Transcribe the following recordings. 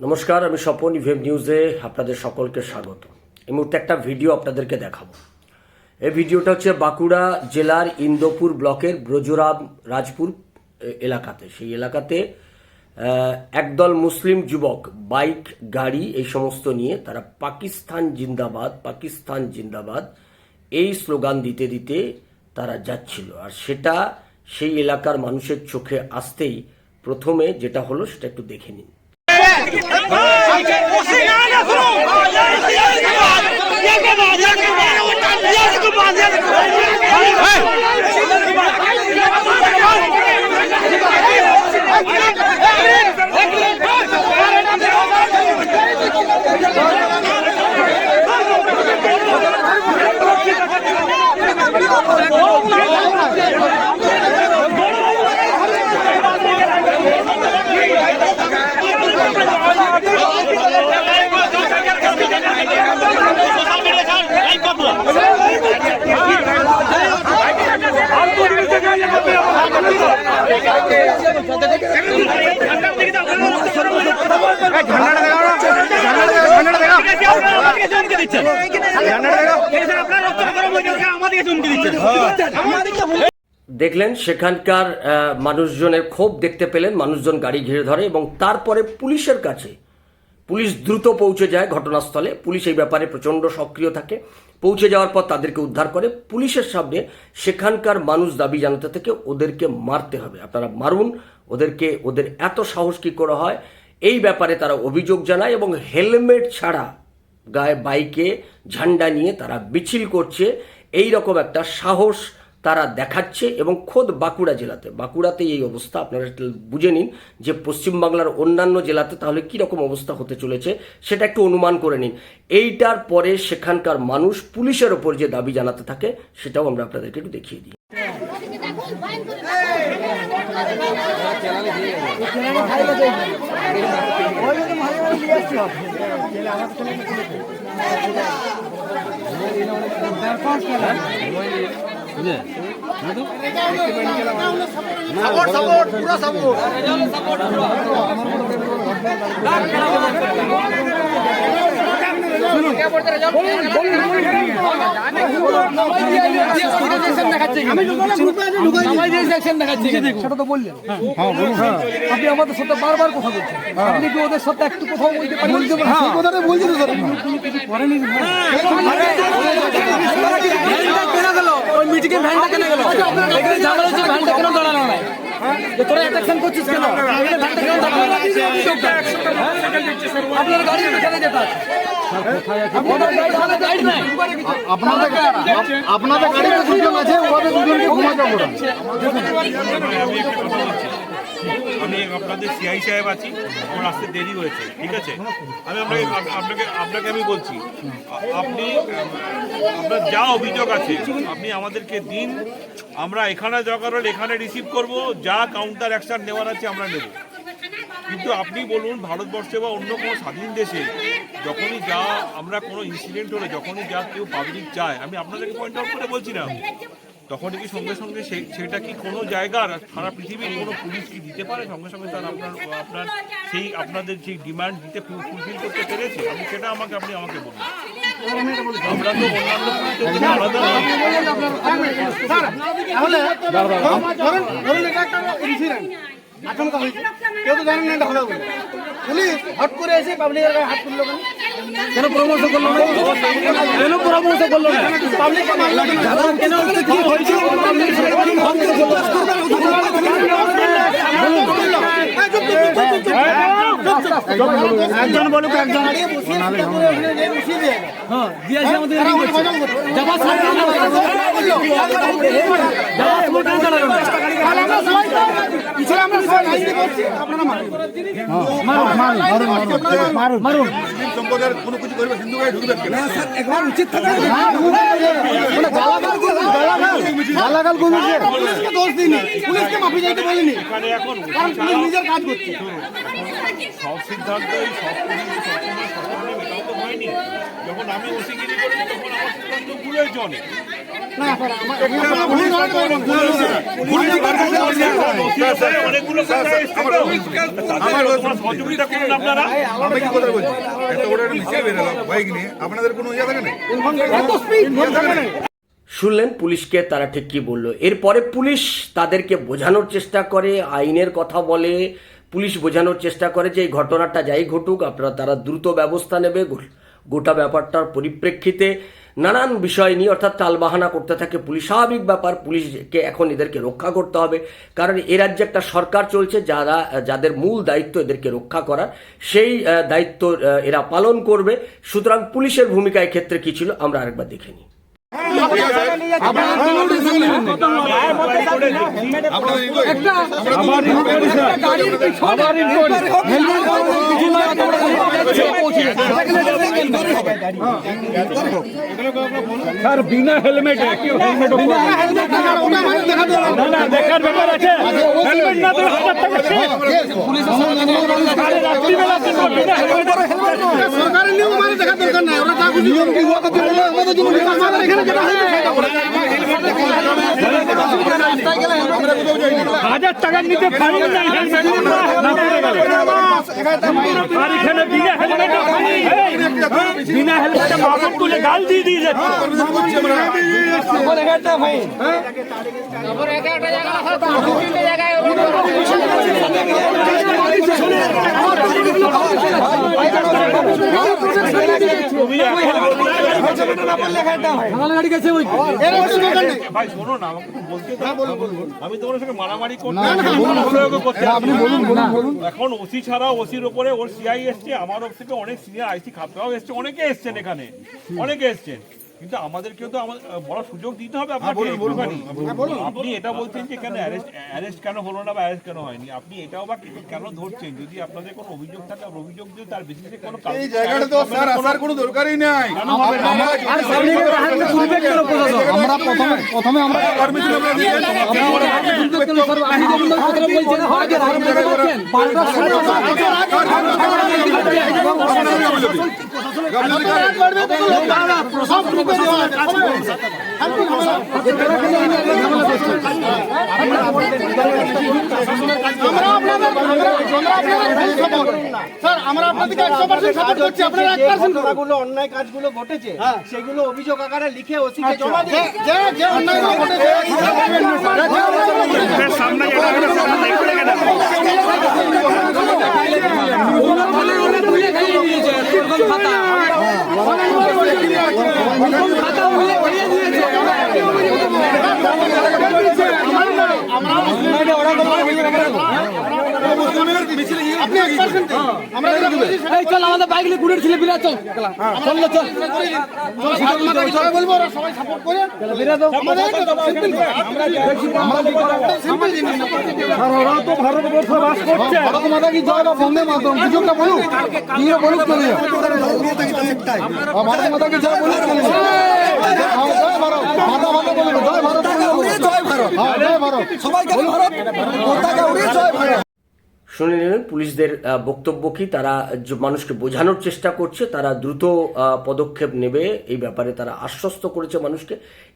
নমস্কার, আমি স্বপন ইভেব নিউজে আপনাদের সকলকে স্বাগত। এই মুহূর্তে একটা ভিডিও আপনাদেরকে দেখাবো। এই ভিডিওটা হচ্ছে বাঁকুড়া জেলার ইন্দোপুর ব্লকের ব্রজরাম রাজপুর এলাকাতে। সেই এলাকাতে একদল মুসলিম যুবক বাইক, গাড়ি এই সমস্ত নিয়ে তারা পাকিস্তান জিন্দাবাদ পাকিস্তান জিন্দাবাদ এই স্লোগান দিতে দিতে তারা যাচ্ছিল। আর সেটা সেই এলাকার মানুষের চোখে আসতেই প্রথমে যেটা হলো সেটা একটু দেখে নিন। Oh, my God. দেখলেন সেখানকার মানুষজনের ক্ষোভ দেখতে পেলেন, মানুষজন গাড়ি ঘিরে ধরে এবং তারপরে পুলিশের কাছে, পুলিশ দ্রুত পৌঁছে যায় ঘটনাস্থলে। পুলিশ এই ব্যাপারে প্রচণ্ড সক্রিয় থাকে। পৌঁছে যাওয়ার পর তাদেরকে উদ্ধার করে পুলিশের সামনে সেখানকার মানুষ দাবি জানাতে থেকে, ওদেরকে মারতে হবে। আপনারা মারুন, ওদেরকে, ওদের এত সাহস কী করা হয়? এই ব্যাপারে তারা অভিযোগ জানায় এবং হেলমেট ছাড়া গায়ে বাইকে ঝান্ডা নিয়ে তারা মিছিল করছে। এই রকম একটা সাহস তারা দেখাচ্ছে এবং খোদ বাঁকুড়া জেলাতে বাঁকুড়াতে এই অবস্থা। আপনারা বুঝে নিন যে পশ্চিমবাংলার অন্যান্য জেলাতে তাহলে কী রকম অবস্থা হতে চলেছে, সেটা একটু অনুমান করে নিন। এইটার পরে সেখানকার মানুষ পুলিশের ওপর যে দাবি জানাতে থাকে, সেটাও আমরা আপনাদেরকে একটু দেখিয়ে দিই। সেটা তো বললেন হ্যাঁ। আপনি আমাদের সাথে বারবার কথা বলছেন আপনি কি ওদের সাথে একটু কথা বলতে পারেন কথাটা বলছি তো স্যার মিটিংয়ে ভ্যানটা কেন গেল? এখানে ঝামেলা হচ্ছে ভ্যানটা কেন দাঁড়ানো নাই যে তোরা অ্যাট্রাকশন করছিস কেন? ভ্যানটা কেন দাঁড়ানো আপনার গাড়ি এখানে যেতে আছে নাই? আপনাদের আপনাদের গাড়িতে দুজন আছে ওদের দুজনকে ঘুমাতে আমি আপনাদের সিআই সাহেব আছি আমার আসতে দেরি হয়েছে, ঠিক আছে? আমি আপনাকে আপনাকে আপনাকে আমি বলছি, আপনি, আপনার যা অভিযোগ আছে, আপনি আমাদেরকে দিন, আমরা এখানে দরকার হলে এখানে রিসিভ করব, যা কাউন্টার অ্যাকশন নেওয়ার আছে আমরা নেব। কিন্তু আপনি বলুন, ভারতবর্ষে বা অন্য কোনো স্বাধীন দেশে, যখনই যা আমরা কোনো ইনসিডেন্ট হলে, যখনই যা কেউ পাবলিক চায় আমি আপনাদেরকে পয়েন্ট আউট করে বলছি না। তখনই কি সঙ্গে সঙ্গে সেটা কি কোনো জায়গার সারা পৃথিবীর কোনো পুলিশ কি দিতে পারে? সঙ্গে সঙ্গে তার আপনার আপনার সেই আপনাদের যে ডিমান্ড দিতে ফুলফিল করতে পেরেছে? আমি সেটা আমাকে, আপনি আমাকে বলুন। আমরা তো হয়েছে কেউ তো জানেন না এটা হবে পুলিশ হট করে এসে পাবলিকের হাত তুললো কেন? কেন পরামর্শ করল না? কেন পরামর্শ করল না? কেন কেন কি হয়েছে একজন বলুক একজন হ্যাঁ। দিয়েছে আমাদের মারুন মারুন। সম্প্রদায়ের কোনো কিছু করবে হিন্দু গায়ে ঢুকবে কেন? একবার উচিত থাকে গালাগাল করুন পুলিশকে দোষ দিইনি পুলিশকে মাফি চাইতে বলিনি কারণ পুলিশ নিজের কাজ করছে সব সিদ্ধান্তই সব পুলিশ সবসময় সফল এটাও তো হয়নি যখন আমি ওসিগিরি করি তখন আমার সিদ্ধান্ত ভুলে হয়েছে শুনলেন পুলিশকে, তারা ঠিক কি বলল। এরপরে পুলিশ তাদেরকে বোঝানোর চেষ্টা করে, আইনের কথা বলে। পুলিশ বোঝানোর চেষ্টা করে যে এই ঘটনাটা যাই ঘটুক, আপনারা তারা দ্রুত ব্যবস্থা নেবে। গোটা ব্যাপারটার পরিপ্রেক্ষিতে নানান বিষয় নিয়ে অর্থাৎ টালবাহানা করতে থাকে। পুলিশ স্বাভাবিক ব্যাপার পুলিশকে এখন এদেরকে রক্ষা করতে হবে। কারণ এ রাজ্যে একটা সরকার চলছে যারা যাদের মূল দায়িত্ব এদেরকে রক্ষা করার সেই দায়িত্ব এরা পালন করবে। সুতরাং পুলিশের ভূমিকা ক্ষেত্রে কি ছিল আমরা আরেকবার দেখে নিই। একটা গাড়ির পিছনে হেলমেট স্যার বিনা হেলমেটে হেলমেট না দেখার ব্যাপার আছে হেলমেট না দিলে হাজার টাকা সরকারের নিয়ম আমাদের দেখার দরকার নাই ওরা যা খুশি নিয়ম কি হওয়া কথা বলে আমাদের জন্য এখানে যেটা হয় সেটা করে। হাজার টাকার নিচে হেলমেট না আর এখানে বিনা হেলমেটে বিনা হেলমেটে মাথা তুলে গাল দিয়ে দিয়ে যাচ্ছে। বলতে দাও। আমি তোমার সঙ্গে মারামারি এখন ওসি ছাড়া ওসির উপরে ওর সিআই এসছে আমার অফিসে থেকে অনেক সিনিয়র আইসি খাপ এসছে অনেকে এসছেন এখানে অনেকে এসছেন। কিন্তু আমাদেরকেও তো আমাদের বড় সুযোগ দিতে হবে আপনাকে আপনি এটা বলছেন যে কেন অ্যারেস্ট অ্যারেস্ট কেন হলো না বা অ্যারেস্ট কেন হয়নি আপনি এটাও বা কেন ধরছেন যদি আপনাদের কোনো অভিযোগ থাকে অভিযোগ দিয়ে তার বেসিসে কোনো এই জায়গাটা তো স্যার আসার কোনো দরকারই নাই আমরা প্রথমে প্রথমে আমরা পারমিশন আমরা আমরা অন্যায় কাজগুলো ঘটেছে সেগুলো অভিযোগ আকারে লিখে ওসিকে জমা যে যে যে অন্যায়গুলো ঘটেছে আপনি এক পার্সেন্ট আমরা চল আমাদের বাইক নিয়ে ঘুরে ছিলে বিরাট চল। চল চল বলব ওরা সবাই সাপোর্ট করে তো ভারতবর্ষ বাস করছে ভারত মাতা কি জয় বা বন্দে মাতরম কিছু একটা বলুক কি বলুক চলে। ভারত মাতা কি জয় বলুক চলে জয় ভারত। মাতা মাতা বলুন জয় ভারত জয় ভারত জয় ভারত সবাইকে ভারত। পতাকা উড়িয়ে জয় ভারত? শুনে নিলেন পুলিশদের বক্তব্য কি, তারা মানুষকে বোঝানোর চেষ্টা করছে, তারা দ্রুত পদক্ষেপ নেবে, এই ব্যাপারে তারা আশ্বস্ত করেছে মানুষকে।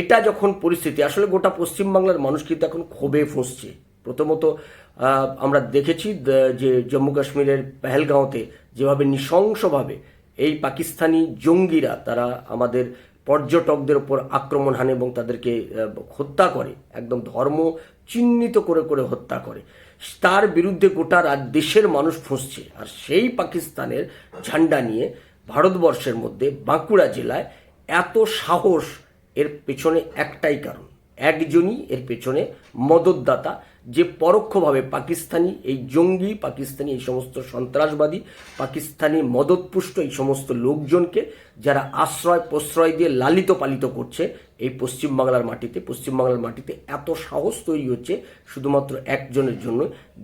এটা যখন পরিস্থিতি, আসলে গোটা পশ্চিমবাংলার মানুষ কিন্তু এখন ক্ষোভে ফুঁসছে। প্রথমত আমরা দেখেছি যে জম্মু কাশ্মীরের পেহেলগাঁওতে যেভাবে নৃশংসভাবে এই পাকিস্তানি জঙ্গিরা তারা আমাদের পর্যটকদের উপর আক্রমণ হানে এবং তাদেরকে হত্যা করে, একদম ধর্ম চিহ্নিত করে করে হত্যা করে। তার বিরুদ্ধে গোটা রাজ দেশের মানুষ ফুঁসছে। আর সেই পাকিস্তানের ঝান্ডা নিয়ে ভারতবর্ষের মধ্যে বাঁকুড়া জেলায় এত সাহস, এর পেছনে একটাই কারণ। একজনই এর পেছনে মদতদাতা, যে পরোক্ষভাবে পাকিস্তানি, এই জঙ্গি পাকিস্তানি, এই সমস্ত সন্ত্রাসবাদী পাকিস্তানি মদতপুষ্ট এই সমস্ত লোকজনকে, যারা আশ্রয় প্রশ্রয় দিয়ে লালিত পালিত করছে এই পশ্চিমবাংলার মাটিতে পশ্চিমবাংলার মাটিতে এত সাহস তৈরি হচ্ছে শুধুমাত্র একজনের জন্য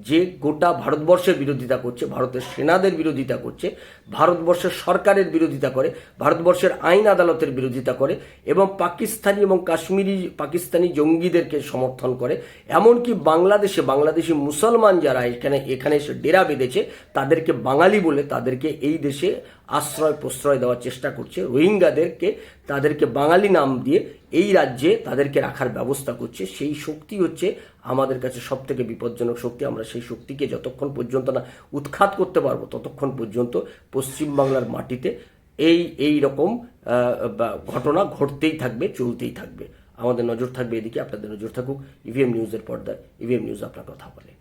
যে গোটা ভারতবর্ষের বিরোধিতা করছে, ভারতের সেনাদের বিরোধিতা করছে, ভারতবর্ষের সরকারের বিরোধিতা করে, ভারতবর্ষের আইন আদালতের বিরোধিতা করে এবং পাকিস্তানি এবং কাশ্মীরি, পাকিস্তানি জঙ্গিদেরকে সমর্থন করে, এমনকি বাংলাদেশে, বাংলাদেশি মুসলমান যারা এখানে এখানে এসে ডেরা বেঁধেছে, তাদেরকে বাঙালি বলে তাদেরকে এই দেশে আশ্রয় প্রশ্রয় দেওয়ার চেষ্টা করছে। রোহিঙ্গাদেরকে, তাদেরকে বাঙালি নাম দিয়ে এই রাজ্যে তাদেরকে রাখার ব্যবস্থা করছে। সেই শক্তি হচ্ছে আমাদের কাছে সব থেকে বিপজ্জনক শক্তি। আমরা সেই শক্তিকে যতক্ষণ পর্যন্ত না উৎখাত করতে পারব, ততক্ষণ পর্যন্ত পশ্চিমবাংলার মাটিতে এই এই রকম ঘটনা ঘটতেই থাকবে, চলতেই থাকবে। আমাদের নজর থাকবে এদিকে, আপনাদের নজর থাকুক ইভিএম নিউজের পর্দায়। ইভিএম নিউজ আপনার কথা বলে।